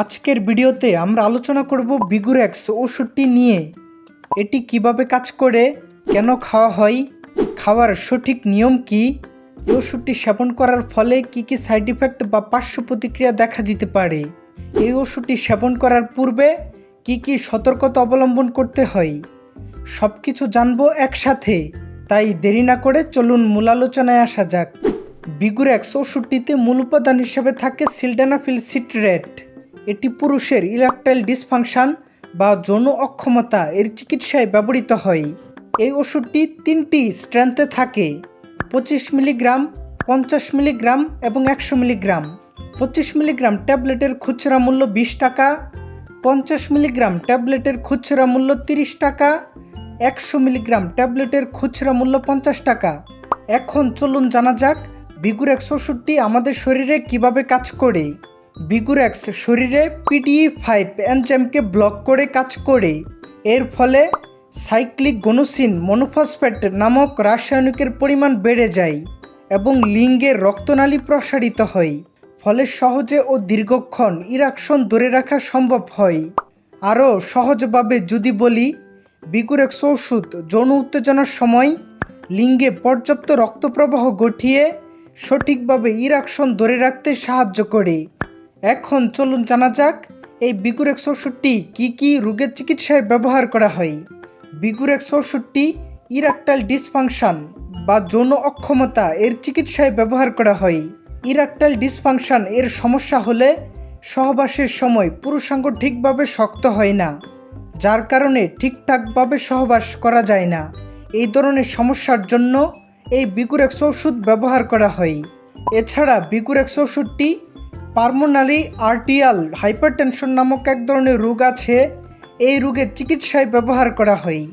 আজকের ভিডিওতে আমরা আলোচনা করব বিগুরেক্স ওষুধটি নিয়ে। এটি কীভাবে কাজ করে, কেন খাওয়া হয়, খাওয়ার সঠিক নিয়ম কি, এই ওষুধটি সেবন করার ফলে কি কি সাইড ইফেক্ট বা পার্শ্ব প্রতিক্রিয়া দেখা দিতে পারে, এই ওষুধটি সেবন করার পূর্বে কি কি সতর্কতা অবলম্বন করতে হয় সব কিছু জানব একসাথে, তাই দেরি না করে চলুন মূল আলোচনায় আসা যাক। বিগুরেক্স ওষুধটিতে মূল উপাদান হিসেবে থাকে সিলডানাফিল সিট্রেট এটি পুরুষের ইলেকট্রাইল ডিসফাংশন বা যৌন অক্ষমতা এর চিকিৎসায় ব্যবহৃত হয়। এই ওষুধটি তিনটি স্ট্রেংথে থাকে, পঁচিশ মিলিগ্রাম, পঞ্চাশ মিলিগ্রাম এবং একশো মিলিগ্রাম। পঁচিশ মিলিগ্রাম ট্যাবলেটের খুচরা মূল্য বিশ টাকা, পঞ্চাশ মিলিগ্রাম ট্যাবলেটের খুচরা মূল্য তিরিশ টাকা, একশো মিলিগ্রাম ট্যাবলেটের খুচরা মূল্য পঞ্চাশ টাকা। এখন চলুন জানা যাক বিগুর বিগুরেক্স ওষুধটি আমাদের শরীরে কীভাবে কাজ করে। বিগুরেক্স শরীরে পিডিই ফাইভ এনজাইমকে ব্লক করে কাজ করে। এর ফলে সাইক্লিক গনুসিন মনোফসফেট নামক রাসায়নিকের পরিমাণ বেড়ে যায় এবং লিঙ্গের রক্তনালী প্রসারিত হয়, ফলে সহজে ও দীর্ঘক্ষণ ইরাকশন ধরে রাখা সম্ভব হয়। আরও সহজভাবে যদি বলি, বিগুরেক্স ওষুধ যৌন উত্তেজনার সময় লিঙ্গে পর্যাপ্ত রক্তপ্রবাহ গঠিয়ে সঠিকভাবে ইরাকশন ধরে রাখতে সাহায্য করে। এখন চলুন জানা যাক, এই বিগুরেক্স ওষুধটি কী কী রোগের চিকিৎসায় ব্যবহার করা হয়। বিগুরেক্স ওষুধটি ইরাকটাইল ডিসফাংশন বা যৌন অক্ষমতা এর চিকিৎসায় ব্যবহার করা হয়। ইরাকটাইল ডিসফাংশন এর সমস্যা হলে সহবাসের সময় পুরুষাঙ্গ ঠিকভাবে শক্ত হয় না, যার কারণে ঠিকঠাকভাবে সহবাস করা যায় না। এই ধরনের সমস্যার জন্য এই বিগুরেক্স ওষুধ ব্যবহার করা হয়। এছাড়া বিগুরেক্স ওষুধটি পার্মোনারি আর্টিয়াল হাইপারটেনশন নামক এক ধরনের রোগ আছে। এই রোগের চিকিৎসায় ব্যবহার করা হয়।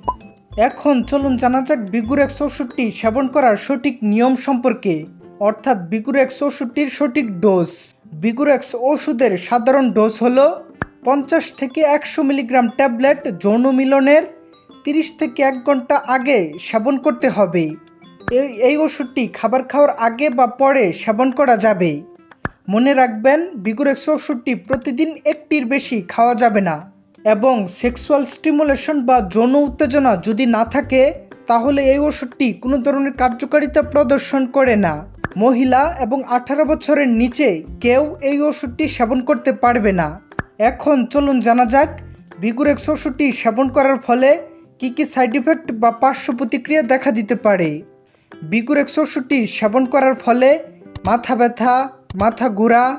এখন চলুন জানা যাক বিগুরেক্স চৌষট্টি সেবন করার সঠিক নিয়ম সম্পর্কে। অর্থাৎ বিগুরেক্স ওষুধটির সঠিক ডোজ। বিগুর বিগুরেক্স ওষুধের সাধারণ ডোজ হল পঞ্চাশ থেকে একশো মিলিগ্রাম ট্যাবলেট যৌন মিলনের তিরিশ থেকে এক ঘণ্টা আগে সেবন করতে হবে। এই ওষুধটি খাবার খাওয়ার আগে বা পরে সেবন করা যাবে। মনে রাখবেন বিগুরেক্স ওষুধটি প্রতিদিন একটির বেশি খাওয়া যাবে না এবং সেক্সুয়াল স্টিমুলেশন বা যৌন উত্তেজনা যদি না থাকে, তাহলে এই ওষুধটি কোনো ধরনের কার্যকারিতা প্রদর্শন করে না। মহিলা এবং আঠারো বছরের নিচে কেউ এই ওষুধটি সেবন করতে পারবে না। এখন চলুন জানা যাক বিগুরেক্স ওষুধটি সেবন করার ফলে কী কী সাইড ইফেক্ট বা পার্শ্ব প্রতিক্রিয়া দেখা দিতে পারে। বিগুরেক্স ওষুধটি সেবন করার ফলে মাথা ব্যথা মাথা ঘোরা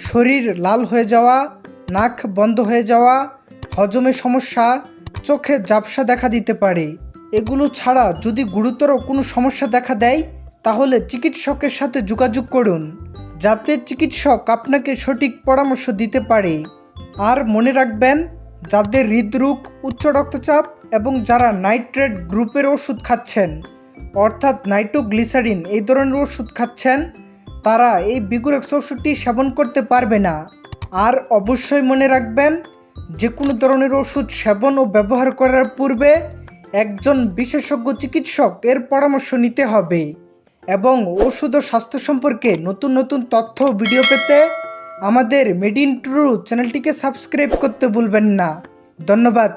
শরীর লাল হয়ে যাওয়া, নাক বন্ধ হয়ে যাওয়া, হজমে সমস্যা, চোখে ঝাপসা দেখা দিতে পারে। এগুলো ছাড়া যদি গুরুতর কোনো সমস্যা দেখা দেয়, তাহলে চিকিৎসকের সাথে যোগাযোগ করুন, যাতে চিকিৎসক আপনাকে সঠিক পরামর্শ দিতে পারে। আর মনে রাখবেন, যাদের হৃদরোগ, উচ্চ রক্তচাপ এবং যারা নাইট্রেট গ্রুপের ওষুধ খাচ্ছেন, অর্থাৎ নাইট্রোগ্লিসারিন এই ধরনের ওষুধ খাচ্ছেন তারা এই বিগুরেক্স ওষুধটি সেবন করতে পারবে না। আর অবশ্যই মনে রাখবেন যে কোনো ধরনের ওষুধ সেবন ও ব্যবহার করার পূর্বে একজন বিশেষজ্ঞ চিকিৎসক এর পরামর্শ নিতে হবে এবং ওষুধ ও স্বাস্থ্য সম্পর্কে নতুন নতুন তথ্য ভিডিও পেতে আমাদের মেড ইন ট্রু চ্যানেলটিকে সাবস্ক্রাইব করতে ভুলবেন না। ধন্যবাদ।